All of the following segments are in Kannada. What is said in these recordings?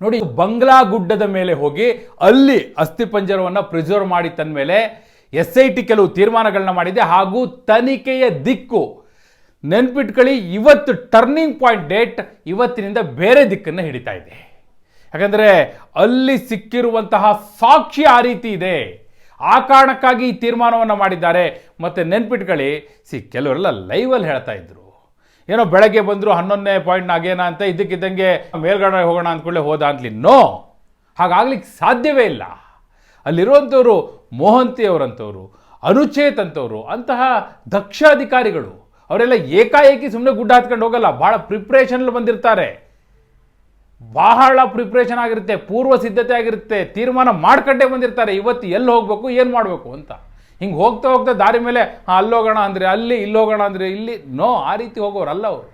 ನೋಡಿ, ಬಂಗ್ಲಾ ಗುಡ್ಡದ ಮೇಲೆ ಹೋಗಿ ಅಲ್ಲಿ ಅಸ್ಥಿಪಂಜರವನ್ನು ಪ್ರಿಸರ್ವ್ ಮಾಡಿ ತಂದ ಮೇಲೆ ಎಸ್ ಐ ಟಿ ಕೆಲವು ತೀರ್ಮಾನಗಳನ್ನ ಮಾಡಿದೆ. ಹಾಗೂ ತನಿಖೆಯ ದಿಕ್ಕು ನೆನ್ಪಿಟ್ಕೊಳ್ಳಿ, ಇವತ್ತು ಟರ್ನಿಂಗ್ ಪಾಯಿಂಟ್ ಡೇಟ್ ಇವತ್ತಿನಿಂದ ಬೇರೆ ದಿಕ್ಕನ್ನು ಹಿಡಿತಾ ಇದೆ. ಯಾಕಂದರೆ ಅಲ್ಲಿ ಸಿಕ್ಕಿರುವಂತಹ ಸಾಕ್ಷಿ ಆ ರೀತಿ ಇದೆ. ಆ ಕಾರಣಕ್ಕಾಗಿ ಈ ತೀರ್ಮಾನವನ್ನು ಮಾಡಿದ್ದಾರೆ. ಮತ್ತು ನೆನ್ಪಿಟ್ಕೊಳ್ಳಿ, ಸಿ, ಕೆಲವರೆಲ್ಲ ಲೈವಲ್ಲಿ ಹೇಳ್ತಾ ಇದ್ರು. ಏನೋ ಬೆಳಗ್ಗೆ ಬಂದರು ಹನ್ನೊಂದನೇ ಪಾಯಿಂಟ್ನ ನಾಗೇನ ಅಂತ ಇದ್ದಕ್ಕಿದ್ದಂಗೆ ಮೇಲ್ಗಡೆ ಹೋಗೋಣ ಅಂದ್ಕೊಳ್ಳೆ ಹೋದ ಅಂತಲಿ ನೋ, ಹಾಗಾಗ್ಲಿಕ್ಕೆ ಸಾಧ್ಯವೇ ಇಲ್ಲ. ಅಲ್ಲಿರುವಂಥವರು ಮೋಹಂತಿ ಅವರಂಥವ್ರು, ಅನುಚೇತ್ ಅಂತವರು, ಅಂತಹ ದಕ್ಷ ಅಧಿಕಾರಿಗಳು ಅವರೆಲ್ಲ ಏಕಾಏಕಿ ಸುಮ್ಮನೆ ಗುಡ್ಡ ಹತ್ಕೊಂಡು ಹೋಗಲ್ಲ ಭಾಳ ಪ್ರಿಪ್ರೇಷನಲ್ಲಿ ಬಂದಿರ್ತಾರೆ. ಬಹಳ ಪ್ರಿಪ್ರೇಷನ್ ಆಗಿರುತ್ತೆ, ಪೂರ್ವ ಸಿದ್ಧತೆ ಆಗಿರುತ್ತೆ, ತೀರ್ಮಾನ ಮಾಡ್ಕೊಂಡೇ ಬಂದಿರ್ತಾರೆ, ಇವತ್ತು ಎಲ್ಲಿ ಹೋಗಬೇಕು, ಏನು ಮಾಡಬೇಕು ಅಂತ. ಹಿಂಗೆ ಹೋಗ್ತಾ ಹೋಗ್ತಾ ದಾರಿ ಮೇಲೆ, ಹಾಂ, ಅಲ್ಲಿ ಹೋಗೋಣ ಅಂದರೆ ಅಲ್ಲಿ, ಇಲ್ಲಿ ಹೋಗೋಣ ಅಂದರೆ ಇಲ್ಲಿ. ನೋ, ಆ ರೀತಿ ಹೋಗೋರಲ್ಲ ಅವರು.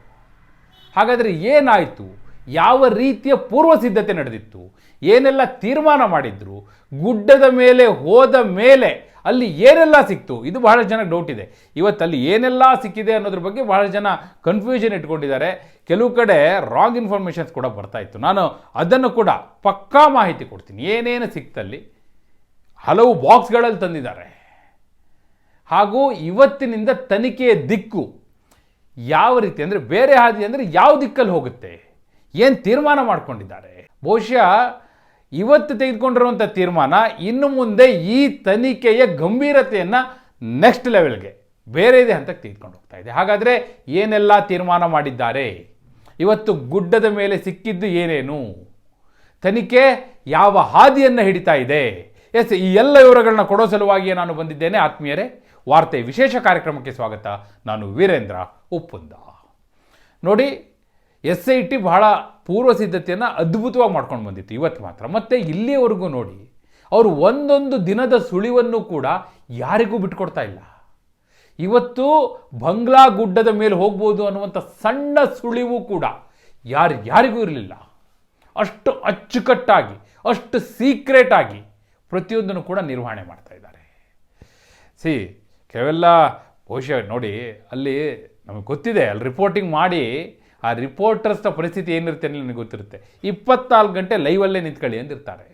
ಹಾಗಾದರೆ ಏನಾಯಿತು? ಯಾವ ರೀತಿಯ ಪೂರ್ವ ಸಿದ್ಧತೆ ನಡೆದಿತ್ತು? ಏನೆಲ್ಲ ತೀರ್ಮಾನ ಮಾಡಿದ್ರು? ಗುಡ್ಡದ ಮೇಲೆ ಹೋದ ಮೇಲೆ ಅಲ್ಲಿ ಏನೆಲ್ಲ ಸಿಕ್ತು? ಇದು ಬಹಳ ಜನ ಡೌಟ್ ಇದೆ. ಇವತ್ತು ಅಲ್ಲಿ ಏನೆಲ್ಲ ಸಿಕ್ಕಿದೆ ಅನ್ನೋದ್ರ ಬಗ್ಗೆ ಬಹಳ ಜನ ಕನ್ಫ್ಯೂಷನ್ ಇಟ್ಕೊಂಡಿದ್ದಾರೆ. ಕೆಲವು ಕಡೆ ರಾಂಗ್ ಇನ್ಫಾರ್ಮೇಷನ್ಸ್ ಕೂಡ ಬರ್ತಾ ಇತ್ತು. ನಾನು ಅದನ್ನು ಕೂಡ ಪಕ್ಕಾ ಮಾಹಿತಿ ಕೊಡ್ತೀನಿ. ಏನೇನು ಸಿಕ್ತಲ್ಲಿ? ಹಲವು ಬಾಕ್ಸ್ಗಳಲ್ಲಿ ತಂದಿದ್ದಾರೆ. ಹಾಗೂ ಇವತ್ತಿನಿಂದ ತನಿಖೆಯ ದಿಕ್ಕು ಯಾವ ರೀತಿ ಅಂದರೆ ಬೇರೆ ಹಾದಿ ಅಂದರೆ ಯಾವ ದಿಕ್ಕಲ್ಲಿ ಹೋಗುತ್ತೆ? ಏನು ತೀರ್ಮಾನ ಮಾಡಿಕೊಂಡಿದ್ದಾರೆ? ಬಹುಶಃ ಇವತ್ತು ತೆಗೆದುಕೊಂಡಿರುವಂಥ ತೀರ್ಮಾನ ಇನ್ನು ಮುಂದೆ ಈ ತನಿಖೆಯ ಗಂಭೀರತೆಯನ್ನು ನೆಕ್ಸ್ಟ್ ಲೆವೆಲ್ಗೆ ಬೇರೆ ಇದೆ ಹಂತಕ್ಕೆ ತೆಗೆದುಕೊಂಡು ಹೋಗ್ತಾ ಇದೆ. ಹಾಗಾದರೆ ಏನೆಲ್ಲ ತೀರ್ಮಾನ ಮಾಡಿದ್ದಾರೆ? ಇವತ್ತು ಗುಡ್ಡದ ಮೇಲೆ ಸಿಕ್ಕಿದ್ದು ಏನೇನು? ತನಿಖೆ ಯಾವ ಹಾದಿಯನ್ನು ಹಿಡಿತಾ ಇದೆ? ಎಸ್, ಈ ಎಲ್ಲ ವಿವರಗಳನ್ನ ಕೊಡೋ ಸಲುವಾಗಿಯೇ ನಾನು ಬಂದಿದ್ದೇನೆ. ಆತ್ಮೀಯರೇ ವಾರ್ತೆ ವಿಶೇಷ ಕಾರ್ಯಕ್ರಮಕ್ಕೆ ಸ್ವಾಗತ. ನಾನು ವೀರೇಂದ್ರ ಉಪ್ಪುಂದ. ನೋಡಿ, ಎಸ್ ಐ ಟಿ ಬಹಳ ಪೂರ್ವ ಸಿದ್ಧತೆಯನ್ನು ಅದ್ಭುತವಾಗಿ ಮಾಡ್ಕೊಂಡು ಬಂದಿತ್ತು. ಇವತ್ತು ಮಾತ್ರ. ಮತ್ತು ಇಲ್ಲಿಯವರೆಗೂ ನೋಡಿ, ಅವರು ಒಂದೊಂದು ದಿನದ ಸುಳಿವನ್ನು ಕೂಡ ಯಾರಿಗೂ ಬಿಟ್ಕೊಡ್ತಾ ಇಲ್ಲ. ಇವತ್ತು ಬಂಗ್ಲಾ ಗುಡ್ಡದ ಮೇಲೆ ಹೋಗ್ಬೋದು ಅನ್ನುವಂಥ ಸಣ್ಣ ಸುಳಿವು ಕೂಡ ಯಾರು, ಯಾರಿಗೂ ಇರಲಿಲ್ಲ. ಅಷ್ಟು ಅಚ್ಚುಕಟ್ಟಾಗಿ, ಅಷ್ಟು ಸೀಕ್ರೆಟ್ ಆಗಿ ಪ್ರತಿಯೊಂದನ್ನು ಕೂಡ ನಿರ್ವಹಣೆ ಮಾಡ್ತಾ ಇದ್ದಾರೆ. ಸಿ ಕೆಲವೆಲ್ಲ ಬಹುಶಃ ನೋಡಿ, ಅಲ್ಲಿ ನಮಗೆ ಗೊತ್ತಿದೆ, ಅಲ್ಲಿ ರಿಪೋರ್ಟಿಂಗ್ ಮಾಡಿ, ಆ ರಿಪೋರ್ಟರ್ಸ್ನ ಪರಿಸ್ಥಿತಿ ಏನಿರುತ್ತೆ ಅಂತ ನನಗೆ ಗೊತ್ತಿರುತ್ತೆ. ಇಪ್ಪತ್ನಾಲ್ಕು ಗಂಟೆ ಲೈವಲ್ಲೇ ನಿಂತ್ಕೊಳ್ಳಿ ಅಂದಿರ್ತಾರೆ.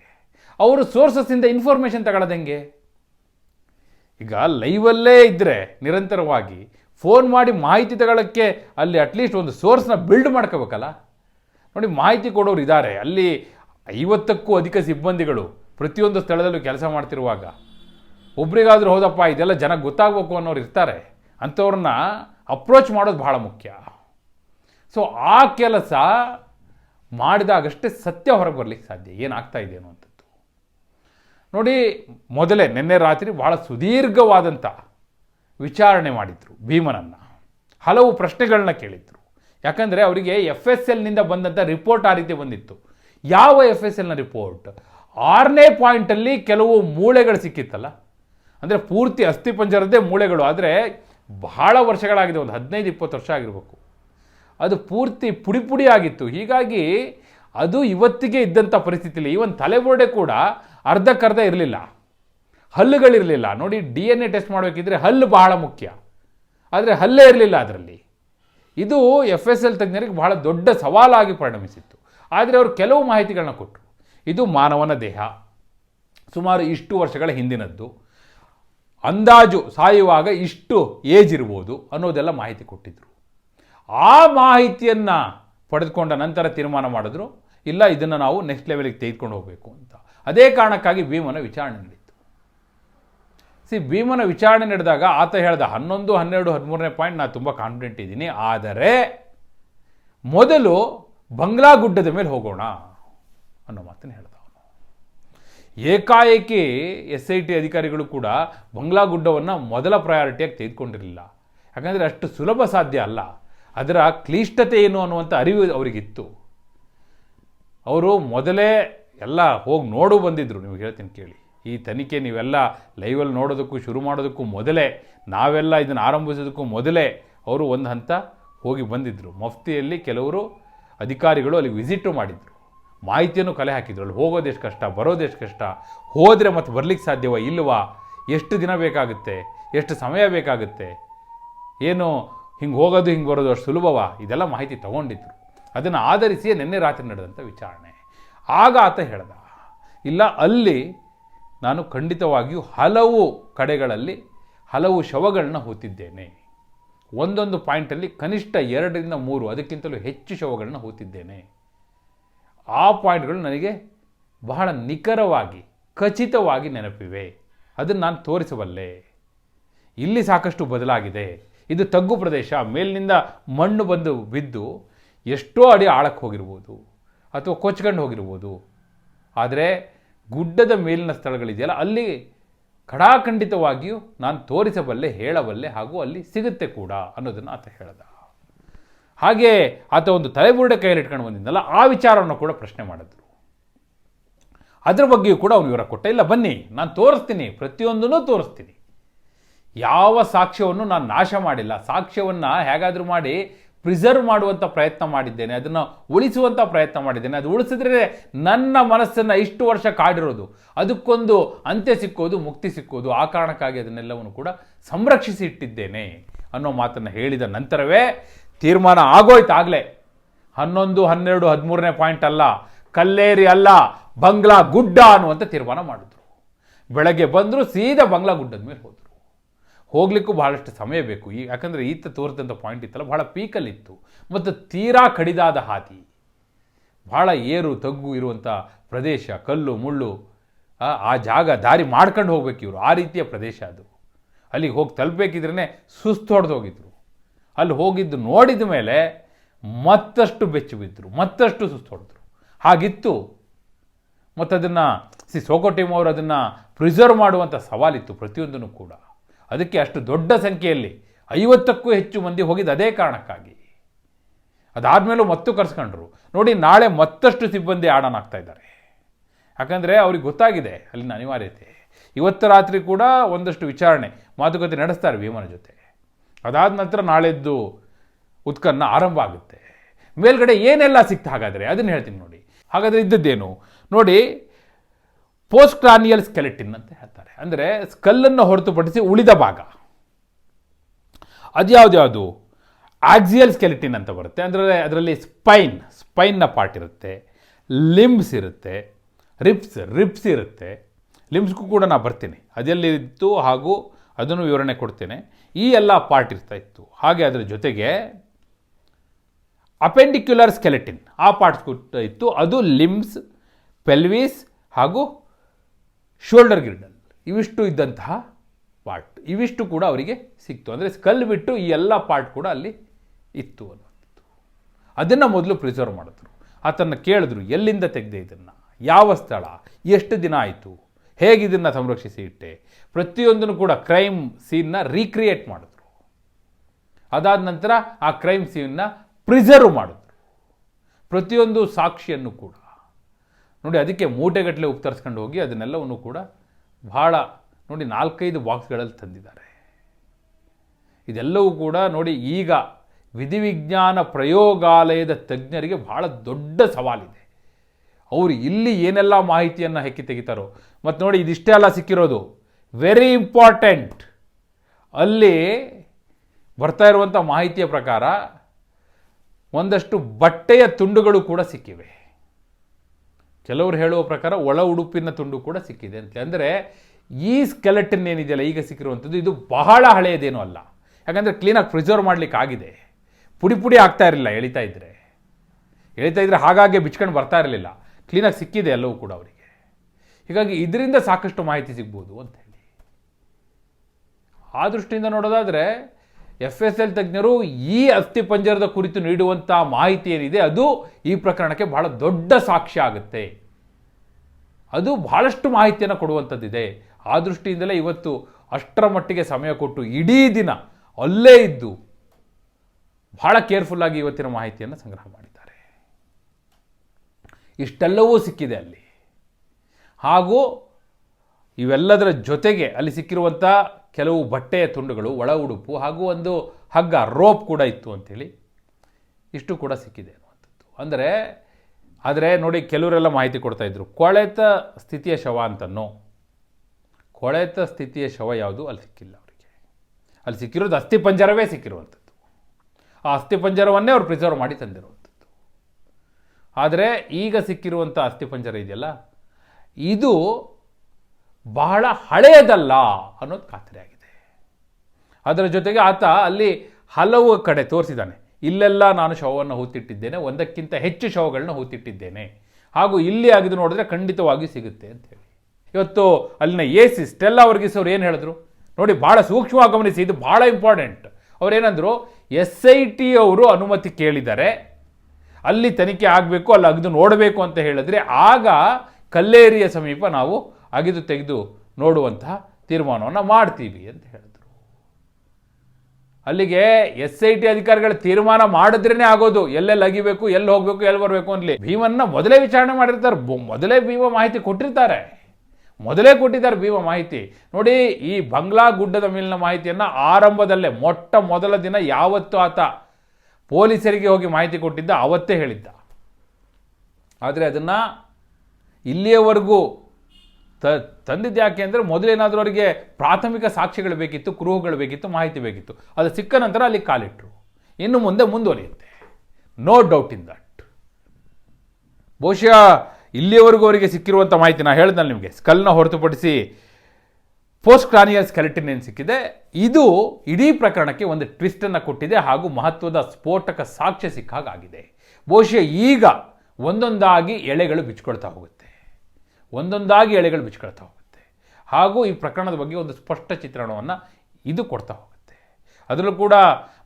ಅವರು ಸೋರ್ಸಸ್ಸಿಂದ ಇನ್ಫಾರ್ಮೇಷನ್ ತಗೊಳ್ಳೋದು ಹೆಂಗೆ? ಈಗ ಲೈವಲ್ಲೇ ಇದ್ದರೆ ನಿರಂತರವಾಗಿ ಫೋನ್ ಮಾಡಿ ಮಾಹಿತಿ ತಗೊಳ್ಳೋಕ್ಕೆ ಅಲ್ಲಿ ಅಟ್ಲೀಸ್ಟ್ ಒಂದು ಸೋರ್ಸ್ನ ಬಿಲ್ಡ್ ಮಾಡ್ಕೋಬೇಕಲ್ಲ? ನೋಡಿ, ಮಾಹಿತಿ ಕೊಡೋರು ಇದ್ದಾರೆ. ಅಲ್ಲಿ ಐವತ್ತಕ್ಕೂ ಅಧಿಕ ಸಿಬ್ಬಂದಿಗಳು ಪ್ರತಿಯೊಂದು ಸ್ಥಳದಲ್ಲೂ ಕೆಲಸ ಮಾಡ್ತಿರುವಾಗ ಒಬ್ರಿಗಾದ್ರೂ ಹೋದಪ್ಪ, ಇದೆಲ್ಲ ಜನ ಗೊತ್ತಾಗಬೇಕು ಅನ್ನೋರು ಇರ್ತಾರೆ. ಅಂಥವ್ರನ್ನ ಅಪ್ರೋಚ್ ಮಾಡೋದು ಬಹಳ ಮುಖ್ಯ. ಸೊ ಆ ಕೆಲಸ ಮಾಡಿದಾಗಷ್ಟೇ ಸತ್ಯ ಹೊರಗೆ ಬರಲಿಕ್ಕೆ ಸಾಧ್ಯ. ಏನಾಗ್ತಾ ಇದೆ ಅನ್ನುವಂಥದ್ದು. ನೋಡಿ, ಮೊದಲೇ ನಿನ್ನೆ ರಾತ್ರಿ ಬಹಳ ಸುದೀರ್ಘವಾದಂಥ ವಿಚಾರಣೆ ಮಾಡಿದರು ಭೀಮನನ್ನು. ಹಲವು ಪ್ರಶ್ನೆಗಳನ್ನ ಕೇಳಿದರು. ಯಾಕಂದರೆ ಅವರಿಗೆ ಎಫ್ ಎಸ್ ಎಲ್ನಿಂದ ಬಂದಂಥ ರಿಪೋರ್ಟ್ ಆ ರೀತಿ ಬಂದಿತ್ತು. ಯಾವ ಎಫ್ ಎಸ್ ಎಲ್ನ ರಿಪೋರ್ಟ್ ಆರನೇ ಪಾಯಿಂಟಲ್ಲಿ ಕೆಲವು ಮೂಳೆಗಳು ಸಿಕ್ಕಿತ್ತಲ್ಲ? ಅಂದರೆ ಪೂರ್ತಿ ಅಸ್ಥಿಪಂಜರದ್ದೇ ಮೂಳೆಗಳು. ಆದರೆ ಬಹಳ ವರ್ಷಗಳಾಗಿದೆ, ಒಂದು ಹದಿನೈದು, ಇಪ್ಪತ್ತು ವರ್ಷ ಆಗಿರಬೇಕು. ಅದು ಪೂರ್ತಿ ಪುಡಿ ಪುಡಿ ಆಗಿತ್ತು. ಹೀಗಾಗಿ ಅದು ಇವತ್ತಿಗೆ ಇದ್ದಂಥ ಪರಿಸ್ಥಿತಿಲಿ, ಈವನ್ ತಲೆಬೋರ್ಡೆ ಕೂಡ ಅರ್ಧಕ್ಕರ್ಧ ಇರಲಿಲ್ಲ. ಹಲ್ಲುಗಳಿರಲಿಲ್ಲ. ನೋಡಿ, ಡಿ ಎನ್ ಎ ಟೆಸ್ಟ್ ಮಾಡಬೇಕಿದ್ರೆ ಹಲ್ಲು ಬಹಳ ಮುಖ್ಯ. ಆದರೆ ಹಲ್ಲೇ ಇರಲಿಲ್ಲ ಅದರಲ್ಲಿ. ಇದು ಎಫ್ ಎಸ್ ಎಲ್ ತಜ್ಞರಿಗೆ ಬಹಳ ದೊಡ್ಡ ಸವಾಲಾಗಿ ಪರಿಣಮಿಸಿತ್ತು. ಆದರೆ ಅವರು ಕೆಲವು ಮಾಹಿತಿಗಳನ್ನ ಕೊಟ್ಟರು ಇದು ಮಾನವನ ದೇಹ. ಸುಮಾರು ಇಷ್ಟು ವರ್ಷಗಳ ಹಿಂದಿನದ್ದು. ಅಂದಾಜು ಸಾಯುವಾಗ ಇಷ್ಟು ಏಜ್ ಇರ್ಬೋದು ಅನ್ನೋದೆಲ್ಲ ಮಾಹಿತಿ ಕೊಟ್ಟಿದ್ದರು ಆ ಮಾಹಿತಿಯನ್ನು ಪಡೆದುಕೊಂಡ ನಂತರ ತೀರ್ಮಾನ ಮಾಡಿದ್ರು. ಇಲ್ಲ, ಇದನ್ನು ನಾವು ನೆಕ್ಸ್ಟ್ ಲೆವೆಲಿಗೆ ತೆಗೆದುಕೊಂಡು ಹೋಗಬೇಕು ಅಂತ. ಅದೇ ಕಾರಣಕ್ಕಾಗಿ ಭೀಮನ ವಿಚಾರಣೆ ನಡೀತು. ಸಿ ಭೀಮನ ವಿಚಾರಣೆ ನಡೆದಾಗ ಆತ ಹೇಳಿದ, ಹನ್ನೊಂದು, ಹನ್ನೆರಡು, ಹದಿಮೂರನೇ ಪಾಯಿಂಟ್ ನಾನು ತುಂಬ ಕಾನ್ಫಿಡೆಂಟ್ ಇದ್ದೀನಿ. ಆದರೆ ಮೊದಲು ಬಂಗ್ಲಾ ಗುಡ್ಡದ ಮೇಲೆ ಹೋಗೋಣ ಅನ್ನೋ ಮಾತನ್ನು ಹೇಳ್ದ. ಏಕಾಏಕಿ ಎಸ್ ಐ ಟಿ ಅಧಿಕಾರಿಗಳು ಕೂಡ ಬಂಗ್ಲಾ ಗುಡ್ಡವನ್ನು ಮೊದಲ ಪ್ರಯಾರಿಟಿಯಾಗಿ ತೆಗೆದುಕೊಂಡಿರಲಿಲ್ಲ. ಯಾಕಂದರೆ ಅಷ್ಟು ಸುಲಭ ಸಾಧ್ಯ ಅಲ್ಲ. ಅದರ ಕ್ಲಿಷ್ಟತೆ ಏನು ಅನ್ನುವಂಥ ಅರಿವು ಅವರಿಗಿತ್ತು. ಅವರು ಮೊದಲೇ ಎಲ್ಲ ಹೋಗಿ ನೋಡು ಬಂದಿದ್ದರು ನಿಮಗೆ ಹೇಳ್ತೀನಿ ಕೇಳಿ. ಈ ತನಿಖೆ ನೀವೆಲ್ಲ ಲೈವಲ್ಲಿ ನೋಡೋದಕ್ಕೂ ಶುರು ಮಾಡೋದಕ್ಕೂ ಮೊದಲೇ, ನಾವೆಲ್ಲ ಇದನ್ನು ಆರಂಭಿಸೋದಕ್ಕೂ ಮೊದಲೇ ಅವರು ಒಂದು ಹಂತ ಹೋಗಿ ಬಂದಿದ್ದರು ಮಫ್ತಿಯಲ್ಲಿ ಕೆಲವರು ಅಧಿಕಾರಿಗಳು ಅಲ್ಲಿ ವಿಸಿಟು ಮಾಡಿದರು. ಮಾಹಿತಿಯನ್ನು ಕಲೆ ಹಾಕಿದ್ರು. ಅಲ್ಲಿ ಹೋಗೋದು ಎಷ್ಟು ಕಷ್ಟ, ಬರೋದು ಎಷ್ಟು ಕಷ್ಟ, ಹೋದರೆ ಮತ್ತೆ ಬರಲಿಕ್ಕೆ ಸಾಧ್ಯವ ಇಲ್ಲವಾ ಎಷ್ಟು ದಿನ ಬೇಕಾಗುತ್ತೆ? ಎಷ್ಟು ಸಮಯ ಬೇಕಾಗುತ್ತೆ? ಏನು ಹಿಂಗೆ ಹೋಗೋದು, ಹಿಂಗೆ ಬರೋದು ಅಷ್ಟು ಸುಲಭವಾ? ಇದೆಲ್ಲ ಮಾಹಿತಿ ತಗೊಂಡಿದ್ರು. ಅದನ್ನು ಆಧರಿಸಿ ನಿನ್ನೆ ರಾತ್ರಿ ನಡೆದಂಥ ವಿಚಾರಣೆ. ಆಗ ಆತ ಹೇಳ್ದ, ಇಲ್ಲ, ಅಲ್ಲಿ ನಾನು ಖಂಡಿತವಾಗಿಯೂ ಹಲವು ಕಡೆಗಳಲ್ಲಿ ಹಲವು ಶವಗಳನ್ನ ಹೂತಿದ್ದೇನೆ. ಒಂದೊಂದು ಪಾಯಿಂಟಲ್ಲಿ ಕನಿಷ್ಠ ಎರಡರಿಂದ ಮೂರು, ಅದಕ್ಕಿಂತಲೂ ಹೆಚ್ಚು ಶವಗಳನ್ನ ಹೂತಿದ್ದೇನೆ. ಆ ಪಾಯಿಂಟ್ಗಳು ನನಗೆ ಬಹಳ ನಿಖರವಾಗಿ, ಖಚಿತವಾಗಿ ನೆನಪಿವೆ. ಅದನ್ನು ನಾನು ತೋರಿಸಬಲ್ಲೆ ಇಲ್ಲಿ ಸಾಕಷ್ಟು ಬದಲಾಗಿದೆ. ಇದು ತಗ್ಗು ಪ್ರದೇಶ, ಮೇಲಿನಿಂದ ಮಣ್ಣು ಬಂದು ಬಿದ್ದು ಎಷ್ಟೋ ಅಡಿ ಆಳಕ್ಕೆ ಹೋಗಿರ್ಬೋದು ಅಥವಾ ಕೊಚ್ಕೊಂಡು ಹೋಗಿರ್ಬೋದು. ಆದರೆ ಗುಡ್ಡದ ಮೇಲಿನ ಸ್ಥಳಗಳಿದೆಯಲ್ಲ, ಅಲ್ಲಿ ಖಡಾಖಂಡಿತವಾಗಿಯೂ ನಾನು ತೋರಿಸಬಲ್ಲೆ, ಹೇಳಬಲ್ಲೆ ಹಾಗೂ ಅಲ್ಲಿ ಸಿಗುತ್ತೆ ಕೂಡ ಅನ್ನೋದನ್ನು ಆತ ಹೇಳ್ದ. ಹಾಗೆ ಆತ ಒಂದು ತಲೆಬುರುಡೆ ಕೈಯಲ್ಲಿ ಇಟ್ಕೊಂಡು ಬಂದಿದ್ದಲ್ಲ, ಆ ವಿಚಾರವನ್ನು ಕೂಡ ಪ್ರಶ್ನೆ ಮಾಡಿದ್ರು. ಅದರ ಬಗ್ಗೆಯೂ ಕೂಡ ಅವನು ವಿವರ ಕೊಟ್ಟ, ಇಲ್ಲ ಬನ್ನಿ, ನಾನು ತೋರಿಸ್ತೀನಿ, ಪ್ರತಿಯೊಂದನ್ನು ತೋರಿಸ್ತೀನಿ. ಯಾವ ಸಾಕ್ಷ್ಯವನ್ನು ನಾನು ನಾಶ ಮಾಡಿಲ್ಲ, ಸಾಕ್ಷ್ಯವನ್ನು ಹೇಗಾದರೂ ಮಾಡಿ ಪ್ರಿಸರ್ವ್ ಮಾಡುವಂಥ ಪ್ರಯತ್ನ ಮಾಡಿದ್ದೇನೆ, ಅದನ್ನು ಉಳಿಸುವಂಥ ಪ್ರಯತ್ನ ಮಾಡಿದ್ದೇನೆ. ಅದು ಉಳಿಸಿದ್ರೆ ನನ್ನ ಮನಸ್ಸನ್ನು ಇಷ್ಟು ವರ್ಷ ಕಾಡಿರೋದು, ಅದಕ್ಕೊಂದು ಅಂತ್ಯ ಸಿಕ್ಕೋದು, ಮುಕ್ತಿ ಸಿಕ್ಕೋದು, ಆ ಕಾರಣಕ್ಕಾಗಿ ಅದನ್ನೆಲ್ಲವನ್ನು ಕೂಡ ಸಂರಕ್ಷಿಸಿ ಇಟ್ಟಿದ್ದೇನೆ ಅನ್ನೋ ಮಾತನ್ನು ಹೇಳಿದ ನಂತರವೇ ತೀರ್ಮಾನ ಆಗೋಯ್ತು ಆಗಲೇ ಹನ್ನೊಂದು ಹನ್ನೆರಡು ಹದಿಮೂರನೇ ಪಾಯಿಂಟ್ ಅಲ್ಲ ಕಲ್ಲೇರಿ ಅಲ್ಲ ಬಂಗ್ಲಾ ಗುಡ್ಡ ಅನ್ನುವಂಥ ತೀರ್ಮಾನ ಮಾಡಿದ್ರು. ಬೆಳಗ್ಗೆ ಬಂದರೂ ಸೀದಾ ಬಂಗ್ಲಾ ಗುಡ್ಡದ ಮೇಲೆ ಹೋದರು. ಹೋಗ್ಲಿಕ್ಕೂ ಬಹಳಷ್ಟು ಸಮಯ ಬೇಕು. ಈ ಯಾಕಂದರೆ ಈತ ತೋರಿದಂಥ ಪಾಯಿಂಟ್ ಇತ್ತಲ್ಲ ಬಹಳ ಪೀಕಲ್ಲಿತ್ತು. ಮತ್ತು ತೀರಾ ಕಡಿದಾದ ಹಾದಿ. ಭಾಳ ಏರು ತಗ್ಗು ಇರುವಂಥ ಪ್ರದೇಶ ಕಲ್ಲು ಮುಳ್ಳು ಆ, ಆ ಜಾಗ ದಾರಿ ಮಾಡ್ಕೊಂಡು ಹೋಗ್ಬೇಕು ಇವರು. ಆ ರೀತಿಯ ಪ್ರದೇಶ ಅದು. ಅಲ್ಲಿಗೆ ಹೋಗಿ ತಲುಪಬೇಕಿದ್ರೇ ಸುಸ್ತು ಹೊಡೆದು ಹೋಗಿದ್ರು. ಅಲ್ಲಿ ಹೋಗಿದ್ದು ನೋಡಿದ ಮೇಲೆ ಮತ್ತಷ್ಟು ಬೆಚ್ಚು ಬಿದ್ದರು, ಮತ್ತಷ್ಟು ಸುಸ್ತು ಹೊಡೆದ್ರು. ಹಾಗಿತ್ತು. ಮತ್ತು ಅದನ್ನು ಸಿ ಸೋಕೋ ಟೀಮ್ ಅವರು ಅದನ್ನು ಪ್ರಿಸರ್ವ್ ಮಾಡುವಂಥ ಸವಾಲಿತ್ತು ಪ್ರತಿಯೊಂದನ್ನು ಕೂಡ. ಅದಕ್ಕೆ ಅಷ್ಟು ದೊಡ್ಡ ಸಂಖ್ಯೆಯಲ್ಲಿ ಐವತ್ತಕ್ಕೂ ಹೆಚ್ಚು ಮಂದಿ ಹೋಗಿದ್ದು ಅದೇ ಕಾರಣಕ್ಕಾಗಿ. ಅದಾದಮೇಲೂ ಮತ್ತೂ ಕರೆಸ್ಕೊಂಡ್ರು. ನೋಡಿ, ನಾಳೆ ಮತ್ತಷ್ಟು ಸಿಬ್ಬಂದಿ ಆಡನ್ ಆಗ್ತಾ ಇದ್ದಾರೆ. ಯಾಕಂದರೆ ಅವ್ರಿಗೆ ಗೊತ್ತಾಗಿದೆ ಅಲ್ಲಿನ ಅನಿವಾರ್ಯತೆ. ಇವತ್ತು ರಾತ್ರಿ ಕೂಡ ಒಂದಷ್ಟು ವಿಚಾರಣೆ, ಮಾತುಕತೆ ನಡೆಸ್ತಾರೆ ಭೀಮನ ಜೊತೆ. ಅದಾದ ನಂತರ ನಾಳೆದ್ದು ಉತ್ಕನ್ನ ಆರಂಭ ಆಗುತ್ತೆ. ಮೇಲ್ಗಡೆ ಏನೆಲ್ಲ ಸಿಕ್ತ ಹಾಗಾದರೆ ಅದನ್ನು ಹೇಳ್ತೀನಿ ನೋಡಿ. ಹಾಗಾದರೆ ಇದ್ದದ್ದೇನು? ನೋಡಿ ಪೋಸ್ಟ್ ಕ್ರಾನಿಯಲ್ ಸ್ಕೆಲೆಟಿನ್ ಅಂತ ಹೇಳ್ತಾರೆ. ಅಂದರೆ ಸ್ಕಲ್ಲನ್ನು ಹೊರತುಪಡಿಸಿ ಉಳಿದ ಭಾಗ. ಅದ್ಯಾವುದ್ಯಾವುದು ಆಕ್ಸಿಯಲ್ ಸ್ಕೆಲೆಟಿನ್ ಅಂತ ಬರುತ್ತೆ. ಅಂದರೆ ಅದರಲ್ಲಿ ಸ್ಪೈನ್, ಸ್ಪೈನ್ನ ಪಾರ್ಟ್ ಇರುತ್ತೆ. ಲಿಂಬ್ಸ್ ಇರುತ್ತೆ. ರಿಪ್ಸ್ ರಿಪ್ಸ್ ಇರುತ್ತೆ. ಲಿಂಬ್ಸ್ಗೂ ಕೂಡ ನಾನು ಬರ್ತೀನಿ. ಅದೆಲ್ಲಿತ್ತು ಹಾಗೂ ಅದನ್ನು ವಿವರಣೆ ಕೊಡ್ತೇನೆ. ಈ ಎಲ್ಲ ಪಾರ್ಟ್ ಇರ್ತಾ ಇತ್ತು. ಹಾಗೆ ಅದರ ಜೊತೆಗೆ ಅಪೆಂಡಿಕ್ಯುಲರ್ ಸ್ಕೆಲೆಟಿನ್, ಆ ಪಾರ್ಟ್ಸ್ ಇತ್ತು. ಅದು ಲಿಮ್ಸ್ ಪೆಲ್ವೀಸ್ ಹಾಗೂ ಶೋಲ್ಡರ್ ಗಿರ್ಡಲ್ ಇವಿಷ್ಟು ಇದ್ದಂತಹ ಪಾರ್ಟ್ ಇವಿಷ್ಟು ಕೂಡ ಅವರಿಗೆ ಸಿಕ್ತು. ಅಂದರೆ ಸ್ಕಲ್ ಬಿಟ್ಟು ಈ ಎಲ್ಲ ಪಾರ್ಟ್ ಕೂಡ ಅಲ್ಲಿ ಇತ್ತು ಅನ್ನೋದು ಅದನ್ನು ಮೊದಲು ಪ್ರಿಸರ್ವ್ ಮಾಡಿದ್ರು. ಆತನ್ನು ಕೇಳಿದ್ರು, ಎಲ್ಲಿಂದ ತೆಗೆದೆ ಇದನ್ನು? ಯಾವ ಸ್ಥಳ? ಎಷ್ಟು ದಿನ ಆಯಿತು? ಹೇಗೆ ಇದನ್ನು ಸಂರಕ್ಷಿಸಿ ಇಟ್ಟೆ? ಪ್ರತಿಯೊಂದನ್ನು ಕೂಡ ಕ್ರೈಮ್ ಸೀನ್ನ ರೀಕ್ರಿಯೇಟ್ ಮಾಡಿದ್ರು. ಅದಾದ ನಂತರ ಆ ಕ್ರೈಮ್ ಸೀನ್ನ ಪ್ರಿಸರ್ವ್ ಮಾಡಿದ್ರು. ಪ್ರತಿಯೊಂದು ಸಾಕ್ಷಿಯನ್ನು ಕೂಡ. ನೋಡಿ, ಅದಕ್ಕೆ ಮೂಟೆಗಟ್ಟಲೆ ಉಪ್ತರಿಸ್ಕೊಂಡು ಹೋಗಿ ಅದನ್ನೆಲ್ಲವನ್ನು ಕೂಡ ಭಾಳ ನೋಡಿ ನಾಲ್ಕೈದು ಬಾಕ್ಸ್ಗಳಲ್ಲಿ ತಂದಿದ್ದಾರೆ. ಇದೆಲ್ಲವೂ ಕೂಡ ನೋಡಿ ಈಗ ವಿಧಿವಿಜ್ಞಾನ ಪ್ರಯೋಗಾಲಯದ ತಜ್ಞರಿಗೆ ಬಹಳ ದೊಡ್ಡ ಸವಾಲಿದೆ. ಅವರು ಇಲ್ಲಿ ಏನೆಲ್ಲ ಮಾಹಿತಿಯನ್ನು ಹೆಕ್ಕಿ ತೆಗಿತಾರೋ ಮತ್ತು ನೋಡಿ ಇದಿಷ್ಟೇ ಅಲ್ಲ ಸಿಕ್ಕಿರೋದು. ವೆರಿ ಇಂಪಾರ್ಟೆಂಟ್ ಅಲ್ಲಿ ಬರ್ತಾ ಇರುವಂಥ ಮಾಹಿತಿಯ ಪ್ರಕಾರ ಒಂದಷ್ಟು ಬಟ್ಟೆಯ ತುಂಡುಗಳು ಕೂಡ ಸಿಕ್ಕಿವೆ. ಕೆಲವರು ಹೇಳುವ ಪ್ರಕಾರ ಒಳ ಉಡುಪಿನ ತುಂಡು ಕೂಡ ಸಿಕ್ಕಿದೆ ಅಂತ. ಅಂದರೆ ಈ ಸ್ಕೆಲೆಟನ್ ಏನಿದೆಯಲ್ಲ, ಈಗ ಸಿಕ್ಕಿರುವಂಥದ್ದು, ಇದು ಬಹಳ ಹಳೆಯದೇನೂ ಅಲ್ಲ. ಯಾಕಂದರೆ ಕ್ಲೀನಾಗಿ ಪ್ರಿಸರ್ವ್ ಮಾಡಲಿಕ್ಕೆ ಆಗಿದೆ. ಪುಡಿ ಪುಡಿ ಆಗ್ತಾ ಇರಲಿಲ್ಲ, ಎಳಿತಾ ಇದ್ದರೆ ಎಳಿತಾ ಇದ್ದರೆ ಹಾಗಾಗಿ ಬಿಚ್ಕೊಂಡು ಬರ್ತಾ ಇರಲಿಲ್ಲ. ಕ್ಲೀನಾಗಿ ಸಿಕ್ಕಿದೆ ಎಲ್ಲವೂ ಕೂಡ ಅವರಿಗೆ. ಹೀಗಾಗಿ ಇದರಿಂದ ಸಾಕಷ್ಟು ಮಾಹಿತಿ ಸಿಗ್ಬೋದು ಅಂತ ಹೇಳಿ. ಆ ದೃಷ್ಟಿಯಿಂದ ನೋಡೋದಾದರೆ ಎಫ್ ಎಸ್ ಎಲ್ ತಜ್ಞರು ಈ ಅಸ್ಥಿಪಂಜರದ ಕುರಿತು ನೀಡುವಂಥ ಮಾಹಿತಿ ಏನಿದೆ, ಅದು ಈ ಪ್ರಕರಣಕ್ಕೆ ಬಹಳ ದೊಡ್ಡ ಸಾಕ್ಷ್ಯ ಆಗುತ್ತೆ. ಅದು ಬಹಳಷ್ಟು ಮಾಹಿತಿಯನ್ನು ಕೊಡುವಂಥದ್ದಿದೆ. ಆ ದೃಷ್ಟಿಯಿಂದಲೇ ಇವತ್ತು ಅಷ್ಟರ ಮಟ್ಟಿಗೆ ಸಮಯ ಕೊಟ್ಟು ಇಡೀ ದಿನ ಅಲ್ಲೇ ಇದ್ದು ಬಹಳ ಕೇರ್ಫುಲ್ಲಾಗಿ ಇವತ್ತಿನ ಮಾಹಿತಿಯನ್ನು ಸಂಗ್ರಹ ಮಾಡಿದ್ದಾರೆ ಇಷ್ಟೆಲ್ಲವೂ ಸಿಕ್ಕಿದೆ ಅಲ್ಲಿ. ಹಾಗೂ ಇವೆಲ್ಲದರ ಜೊತೆಗೆ ಅಲ್ಲಿ ಸಿಕ್ಕಿರುವಂಥ ಕೆಲವು ಬಟ್ಟೆಯ ತುಂಡುಗಳು, ಒಳ ಉಡುಪು ಹಾಗೂ ಒಂದು ಹಗ್ಗ, ರೋಪ್ ಕೂಡ ಇತ್ತು ಅಂಥೇಳಿ ಇಷ್ಟು ಕೂಡ ಸಿಕ್ಕಿದೆ ಅನ್ನುವಂಥದ್ದು. ಅಂದರೆ, ಆದರೆ ನೋಡಿ ಕೆಲವರೆಲ್ಲ ಮಾಹಿತಿ ಕೊಡ್ತಾ ಇದ್ರು, ಕೊಳೆತ ಸ್ಥಿತಿಯ ಶವ ಅಂತನೋ? ಕೊಳೆತ ಸ್ಥಿತಿಯ ಶವ ಯಾವುದು? ಅಲ್ಲಿ ಸಿಕ್ಕಿಲ್ಲ ಅವರಿಗೆ. ಅಲ್ಲಿ ಸಿಕ್ಕಿರೋದು ಅಸ್ಥಿಪಂಜರವೇ ಸಿಕ್ಕಿರುವಂಥದ್ದು. ಆ ಅಸ್ಥಿಪಂಜರವನ್ನೇ ಅವ್ರು ಪ್ರಿಸರ್ವ್ ಮಾಡಿ ತಂದಿರುವಂಥದ್ದು ಆದರೆ ಈಗ ಸಿಕ್ಕಿರುವಂಥ ಅಸ್ಥಿಪಂಜರ ಇದೆಯಲ್ಲ, ಇದು ಬಹಳ ಹಳೆಯದಲ್ಲ ಅನ್ನೋದು ಖಾತರಿಯಾಗಿದೆ ಅದರ ಜೊತೆಗೆ ಆತ ಅಲ್ಲಿ ಹಲವು ಕಡೆ ತೋರಿಸಿದ್ದಾನೆ. ಇಲ್ಲೆಲ್ಲ ನಾನು ಶವವನ್ನು ಹೂತಿಟ್ಟಿದ್ದೇನೆ, ಒಂದಕ್ಕಿಂತ ಹೆಚ್ಚು ಶವಗಳನ್ನ ಹೂತಿಟ್ಟಿದ್ದೇನೆ. ಹಾಗೂ ಇಲ್ಲಿ ಆಗಿದ್ದು ನೋಡಿದ್ರೆ ಖಂಡಿತವಾಗಿಯೂ ಸಿಗುತ್ತೆ ಅಂತ ಹೇಳಿ. ಇವತ್ತು ಅಲ್ಲಿನ ಎ ಸಿ ಸ್ಟೆಲ್ಲ ವರ್ಗೀಸ್ ಅವ್ರು ಏನು ಹೇಳಿದ್ರು? ನೋಡಿ ಭಾಳ ಸೂಕ್ಷ್ಮವಾಗಿ ಗಮನಿಸಿ, ಇದು ಭಾಳ ಇಂಪಾರ್ಟೆಂಟ್ ಅವ್ರೇನಂದ್ರು ಎಸ್ ಐ ಟಿ ಅವರು ಅನುಮತಿ ಕೇಳಿದ್ದಾರೆ ಅಲ್ಲಿ ತನಿಖೆ ಆಗಬೇಕು, ಅಲ್ಲಿ ಅಗಿದು ನೋಡಬೇಕು ಅಂತ ಹೇಳಿದ್ರೆ ಆಗ ಕಲ್ಲೇರಿಯ ಸಮೀಪ ನಾವು ಅಗೆದು ತೆಗೆದು ನೋಡುವಂತಹ ತೀರ್ಮಾನವನ್ನು ಮಾಡ್ತೀವಿ ಅಂತ ಹೇಳಿದ್ರು. ಅಲ್ಲಿಗೆ ಎಸ್ ಐ ಟಿ ಅಧಿಕಾರಿಗಳ ತೀರ್ಮಾನ ಮಾಡಿದ್ರೇ ಆಗೋದು. ಎಲ್ಲೆಲ್ಲಿ ಅಗಿಬೇಕು, ಎಲ್ಲಿ ಹೋಗಬೇಕು, ಎಲ್ಲಿ ಬರಬೇಕು ಅನ್ಲಿ ಭೀಮನ್ನ ಮೊದಲೇ ವಿಚಾರಣೆ ಮಾಡಿರ್ತಾರೆ. ಮೊದಲೇ ಭೀಮ ಮಾಹಿತಿ ಕೊಟ್ಟಿರ್ತಾರೆ. ಮೊದಲೇ ಕೊಟ್ಟಿದ್ದಾರೆ ಭೀಮ ಮಾಹಿತಿ. ನೋಡಿ, ಈ ಬಂಗ್ಲಾ ಗುಡ್ಡದ ಮೇಲಿನ ಮಾಹಿತಿಯನ್ನು ಆರಂಭದಲ್ಲೇ, ಮೊಟ್ಟ ಮೊದಲ ದಿನ ಯಾವತ್ತು ಆತ ಪೊಲೀಸರಿಗೆ ಹೋಗಿ ಮಾಹಿತಿ ಕೊಟ್ಟಿದ್ದ, ಅವತ್ತೇ ಹೇಳಿದ್ದ. ಆದರೆ ಅದನ್ನು ಇಲ್ಲಿಯವರೆಗೂ ತ, ತಂದಿದ್ದು ಯಾಕೆ ಅಂದರೆ ಮೊದಲೇನಾದರೂ ಅವರಿಗೆ ಪ್ರಾಥಮಿಕ ಸಾಕ್ಷಿಗಳು ಬೇಕಿತ್ತು, ಕುರುಹುಗಳು ಬೇಕಿತ್ತು, ಮಾಹಿತಿ ಬೇಕಿತ್ತು. ಅದು ಸಿಕ್ಕ ನಂತರ ಅಲ್ಲಿ ಕಾಲಿಟ್ಟರು ಇನ್ನು ಮುಂದೆ ಮುಂದುವರಿಯುತ್ತೆ. ನೋ ಡೌಟ್ ಇನ್ ದಟ್ ಬಹುಶಃ ಇಲ್ಲಿಯವರೆಗೂ ಅವರಿಗೆ ಸಿಕ್ಕಿರುವಂಥ ಮಾಹಿತಿ ನಾನು ಹೇಳ್ದಲ್ಲ ನಿಮಗೆ. ಸ್ಕಲ್ನ ಹೊರತುಪಡಿಸಿ ಪೋಸ್ಟ್ ಕ್ರಾನಿಯಲ್ ಸ್ಕೆಲೆಟಿನ್ ಏನು ಸಿಕ್ಕಿದೆ? ಇದು ಇಡೀ ಪ್ರಕರಣಕ್ಕೆ ಒಂದು ಟ್ವಿಸ್ಟನ್ನು ಕೊಟ್ಟಿದೆ ಹಾಗೂ ಮಹತ್ವದ ಸ್ಫೋಟಕ ಸಾಕ್ಷ್ಯ ಸಿಕ್ಕ ಹಾಗಾಗಿದೆ ಬಹುಶಃ ಈಗ ಒಂದೊಂದಾಗಿ ಎಳೆಗಳು ಬಿಚ್ಕೊಳ್ತಾ ಹೋಗುತ್ತೆ. ಒಂದೊಂದಾಗಿ ಎಳೆಗಳು ಬಿಚ್ಕೊಳ್ತಾ ಹೋಗುತ್ತೆ. ಹಾಗೂ ಈ ಪ್ರಕರಣದ ಬಗ್ಗೆ ಒಂದು ಸ್ಪಷ್ಟ ಚಿತ್ರಣವನ್ನು ಇದು ಕೊಡ್ತಾ ಹೋಗುತ್ತೆ. ಅದರಲ್ಲೂ ಕೂಡ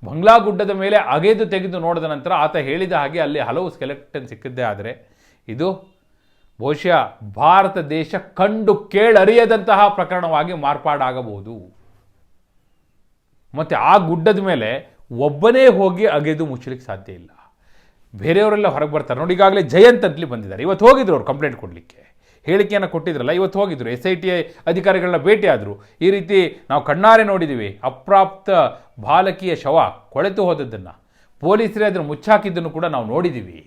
ಬಂಗ್ಲಾ ಗುಡ್ಡದ ಮೇಲೆ ಅಗೆದು ತೆಗೆದು ನೋಡಿದ ನಂತರ ಆತ ಹೇಳಿದ ಹಾಗೆ ಅಲ್ಲಿ ಹಲವು ಸ್ಕೆಲೆಕ್ಟನ್ ಸಿಕ್ಕಿದ್ದೇ ಆದರೆ ಇದು ಬಹುಶಃ ಭಾರತ ದೇಶ ಕಂಡು ಕೇಳರಿಯದಂತಹ ಪ್ರಕರಣವಾಗಿ ಮಾರ್ಪಾಡಾಗಬಹುದು. ಮತ್ತು ಆ ಗುಡ್ಡದ ಮೇಲೆ ಒಬ್ಬನೇ ಹೋಗಿ ಅಗೆದು ಮುಚ್ಚಲಿಕ್ಕೆ ಸಾಧ್ಯ ಇಲ್ಲ. ಬೇರೆಯವರೆಲ್ಲ ಹೊರಗೆ ಬರ್ತಾರೆ. ನೋಡಿ, ಈಗಾಗಲೇ ಜಯಂತ್ ಅಂತಲಿ ಬಂದಿದ್ದಾರೆ. ಇವತ್ತು ಹೋಗಿದ್ರು ಅವ್ರು ಕಂಪ್ಲೇಂಟ್ ಕೊಡಲಿಕ್ಕೆ. ಹೇಳಿಕೆಯನ್ನು ಕೊಟ್ಟಿದ್ರಲ್ಲ, ಇವತ್ತು ಹೋಗಿದ್ರು. ಎಸ್ ಐ ಟಿ ಅಧಿಕಾರಿಗಳನ್ನ ಭೇಟಿಯಾದರು ಈ ರೀತಿ ನಾವು ಕಣ್ಣಾರೆ ನೋಡಿದ್ದೀವಿ ಅಪ್ರಾಪ್ತ ಬಾಲಕಿಯ ಶವ ಕೊಳೆತು ಹೋದದ್ದನ್ನು. ಪೊಲೀಸರೇ ಅದನ್ನು ಮುಚ್ಚಾಕಿದ್ದನ್ನು ಕೂಡ ನಾವು ನೋಡಿದ್ದೀವಿ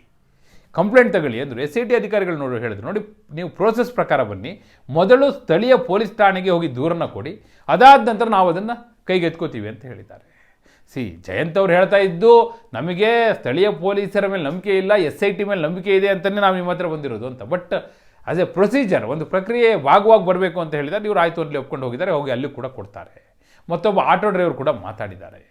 ಕಂಪ್ಲೇಂಟ್ ತಗೊಳ್ಳಿ ಅಂದರು ಎಸ್ ಐ ಟಿ ಅಧಿಕಾರಿಗಳು ನೋಡಿ ಹೇಳಿದ್ರು. ನೋಡಿ, ನೀವು ಪ್ರೋಸೆಸ್ ಪ್ರಕಾರ ಬನ್ನಿ. ಮೊದಲು ಸ್ಥಳೀಯ ಪೊಲೀಸ್ ಠಾಣೆಗೆ ಹೋಗಿ ದೂರನ್ನು ಕೊಡಿ. ಅದಾದ ನಂತರ ನಾವು ಅದನ್ನು ಕೈಗೆತ್ಕೋತೀವಿ ಅಂತ ಹೇಳಿದ್ದಾರೆ. ಸಿ, ಜಯಂತ್ ಅವ್ರು ಹೇಳ್ತಾ ಇದ್ದು, ನಮಗೆ ಸ್ಥಳೀಯ ಪೊಲೀಸರ ಮೇಲೆ ನಂಬಿಕೆ ಇಲ್ಲ ಎಸ್ ಐ ಟಿ ಮೇಲೆ ನಂಬಿಕೆ ಇದೆ ಅಂತಲೇ ನಾವು ನಿಮ್ಮ ಹತ್ರ ಬಂದಿರೋದು ಅಂತ. ಬಟ್ ಆಸ್ ಎ ಪ್ರೊಸೀಜರ್ ಒಂದು ಪ್ರಕ್ರಿಯೆ ಭಾಗವಾಗಿ ಬರಬೇಕು ಅಂತ ಹೇಳಿದರೆ ಇವರು ಆಯಿತು ಅಲ್ಲಿ ಒಪ್ಕೊಂಡು ಹೋಗಿದ್ದಾರೆ. ಹೋಗಿ ಅಲ್ಲಿ ಕೂಡ ಕೊಡ್ತಾರೆ. ಮತ್ತೊಬ್ಬ ಆಟೋ ಡ್ರೈವರ್ ಕೂಡ ಮಾತಾಡಿದ್ದಾರೆ.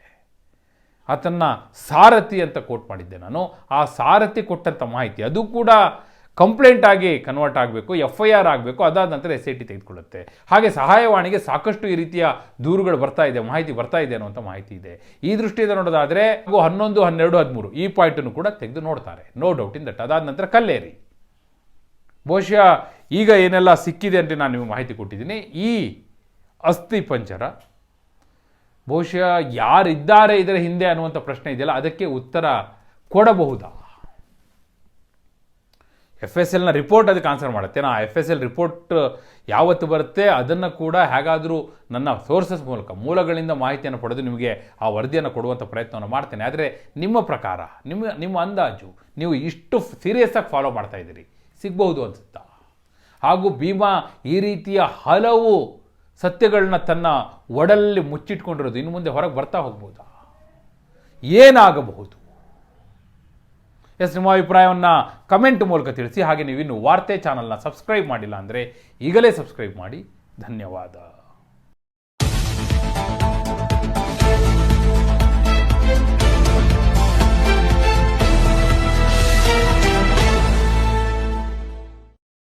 ಆತನ್ನ ಸಾರಥಿ ಅಂತ ಕೋಟ್ ಮಾಡಿದ್ದೆ ನಾನು. ಆ ಸಾರಥಿ ಕೊಟ್ಟಂಥ ಮಾಹಿತಿ ಅದು ಕೂಡ ಕಂಪ್ಲೇಂಟ್ ಆಗಿ ಕನ್ವರ್ಟ್ ಆಗಬೇಕು ಎಫ್ ಐ ಆರ್ ಆಗಬೇಕು, ಅದಾದ ನಂತರ ಎಸ್ ಐ ಟಿ ತೆಗೆದುಕೊಳ್ಳುತ್ತೆ. ಹಾಗೆ ಸಹಾಯವಾಣಿಗೆ ಸಾಕಷ್ಟು ಈ ರೀತಿಯ ದೂರುಗಳು ಬರ್ತಾ ಇದೆ, ಮಾಹಿತಿ ಬರ್ತಾ ಇದೆ ಅನ್ನುವಂಥ ಮಾಹಿತಿ ಇದೆ. ಈ ದೃಷ್ಟಿಯಿಂದ ನೋಡೋದಾದರೆ ಹನ್ನೊಂದು, ಹನ್ನೆರಡು, ಹದಿಮೂರು ಈ ಪಾಯಿಂಟನ್ನು ಕೂಡ ತೆಗೆದು ನೋಡ್ತಾರೆ. ನೋ ಡೌಟ್ ಇನ್ ದಟ್ ಅದಾದ ನಂತರ ಕಲ್ಲೇರಿ. ಬಹುಶಃ ಈಗ ಏನೆಲ್ಲ ಸಿಕ್ಕಿದೆ ಅಂತ ನಾನು ನಿಮಗೆ ಮಾಹಿತಿ ಕೊಟ್ಟಿದ್ದೀನಿ. ಈ ಅಸ್ಥಿ ಪಂಜರ ಬಹುಶಃ ಯಾರಿದ್ದಾರೆ ಇದರ ಹಿಂದೆ ಅನ್ನುವಂಥ ಪ್ರಶ್ನೆ ಇದೆಯಲ್ಲ, ಅದಕ್ಕೆ ಉತ್ತರ ಕೊಡಬಹುದಾ? ಎಫ್ ಎಸ್ ಎಲ್ನ ರಿಪೋರ್ಟ್ ಅದಕ್ಕೆ ಆನ್ಸರ್ ಮಾಡುತ್ತೆ. ನಾ ಎಫ್ ಎಸ್ ಎಲ್ ರಿಪೋರ್ಟ್ ಯಾವತ್ತು ಬರುತ್ತೆ, ಅದನ್ನು ಕೂಡ ಹೇಗಾದರೂ ನನ್ನ ಸೋರ್ಸಸ್ ಮೂಲಕ, ಮೂಲಗಳಿಂದ ಮಾಹಿತಿಯನ್ನು ಪಡೆದು ನಿಮಗೆ ಆ ವರದಿಯನ್ನು ಕೊಡುವಂಥ ಪ್ರಯತ್ನವನ್ನು ಮಾಡ್ತೇನೆ. ಆದರೆ ನಿಮ್ಮ ಪ್ರಕಾರ, ನಿಮ್ಮ ನಿಮ್ಮ ಅಂದಾಜು, ನೀವು ಇಷ್ಟು ಸೀರಿಯಸ್ ಆಗಿ ಫಾಲೋ ಮಾಡ್ತಾ ಇದ್ದೀರಿ, ಸಿಗಬಹುದು ಅನಿಸುತ್ತಾ? ಹಾಗೂ ಭೀಮಾ ಈ ರೀತಿಯ ಹಲವು ಸತ್ಯಗಳನ್ನ ತನ್ನ ಒಡಲಲ್ಲಿ ಮುಚ್ಚಿಟ್ಕೊಂಡಿರೋದು ಇನ್ನು ಮುಂದೆ ಹೊರಗೆ ಬರ್ತಾ ಹೋಗ್ಬೋದಾ? ಏನಾಗಬಹುದು? ಎಸ್, ನಿಮ್ಮ ಅಭಿಪ್ರಾಯವನ್ನು ಕಮೆಂಟ್ ಮೂಲಕ ತಿಳಿಸಿ. ಹಾಗೆ ನೀವು ಇನ್ನು ವಾರ್ತೆ ಚಾನಲ್ನ ಸಬ್ಸ್ಕ್ರೈಬ್ ಮಾಡಿಲ್ಲ ಅಂದರೆ ಈಗಲೇ ಸಬ್ಸ್ಕ್ರೈಬ್ ಮಾಡಿ. ಧನ್ಯವಾದ.